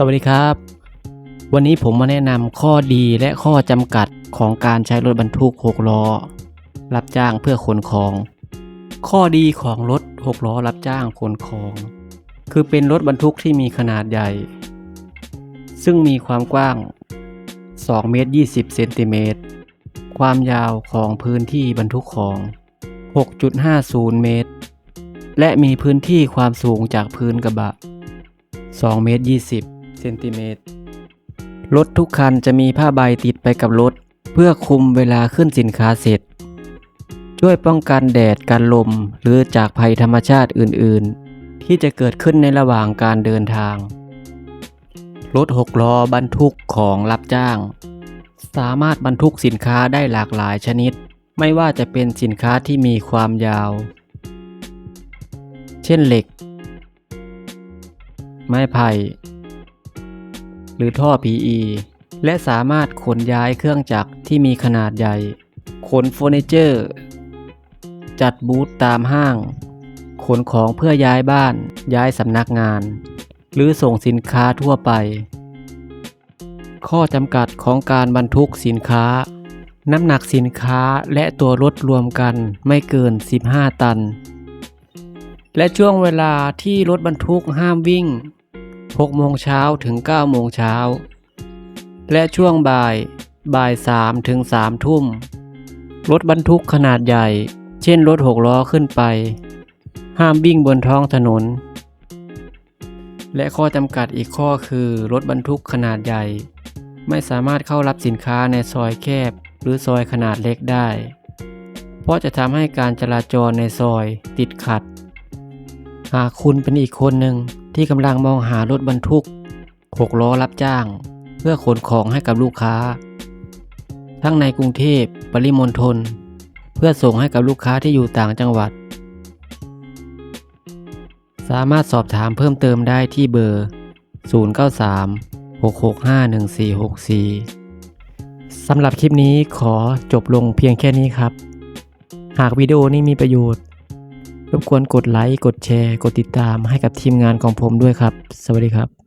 สวัสดีครับ วันนี้ผมมาแนะนำข้อดีและข้อจำกัดของการใช้รถบรรทุก 6 ล้อ รับจ้างเพื่อขนของ ข้อดีของรถ 6 ล้อรับจ้างขนของ คือเป็นรถบรรทุกที่มีขนาดใหญ่ ซึ่งมีความกว้าง 2 เมตร 20 เซนติเมตร ความยาวของพื้นที่บรรทุกของ 6.50 เมตร และมีพื้นที่ความสูงจากพื้นกระบะ2เมตร20 เซนติเมตร รถทุกคันจะมีผ้าใบติดไปกับรถ เพื่อคุมเวลาขึ้นสินค้าเสร็จ ช่วยป้องกันแดดกันลม หรือจากภัยธรรมชาติอื่น ๆ ที่จะเกิดขึ้นในระหว่างการเดินทาง รถ6ล้อบรรทุกของรับจ้าง สามารถบรรทุกสินค้าได้หลากหลายชนิด ไม่ว่าจะเป็นสินค้าที่มีความยาว เช่นเหล็ก ไม้ไผ่ หรือท่อ PE และสามารถขนย้ายเครื่องจักรที่มีขนาดใหญ่ ขนเฟอร์นิเจอร์ จัดบูธตามห้าง ขนของเพื่อย้ายบ้าน ย้ายสำนักงาน หรือส่งสินค้าทั่วไป ข้อจำกัดของการบรรทุกสินค้า น้ำหนักสินค้าและตัวรถรวมกันไม่เกิน 15 ตัน และช่วงเวลาที่รถบรรทุกห้ามวิ่ง 6 โมงเช้าถึง 9 โมงเช้า และช่วงบ่ายบ่าย 3 ถึง 3 ทุ่ม รถบรรทุกขนาดใหญ่ เช่นรถ 6 ล้อขึ้นไป ห้ามวิ่งบนท้องถนน และข้อจำกัดอีกข้อคือ รถบรรทุกขนาดใหญ่ ไม่สามารถเข้ารับสินค้าในซอยแคบ หรือซอยขนาดเล็กได้ เพราะจะทำให้การจราจรในซอยติดขัด หากคุณเป็นอีกคนหนึ่ง ที่กำลังมองหารถบรรทุก6ล้อรับจ้าง เพื่อขนของให้กับลูกค้า ทั้งในกรุงเทพปริมณฑลเพื่อส่งให้กับลูกค้าที่อยู่ต่างจังหวัด สามารถสอบถามเพิ่มเติมได้ที่เบอร์ 093 665 1464 สำหรับคลิปนี้ขอจบลงเพียงแค่นี้ครับ หากวิดีโอนี้มีประโยชน์ รบกวนกดไลค์ กดแชร์ กดติดตามให้กับทีมงานของผมด้วยครับ สวัสดีครับ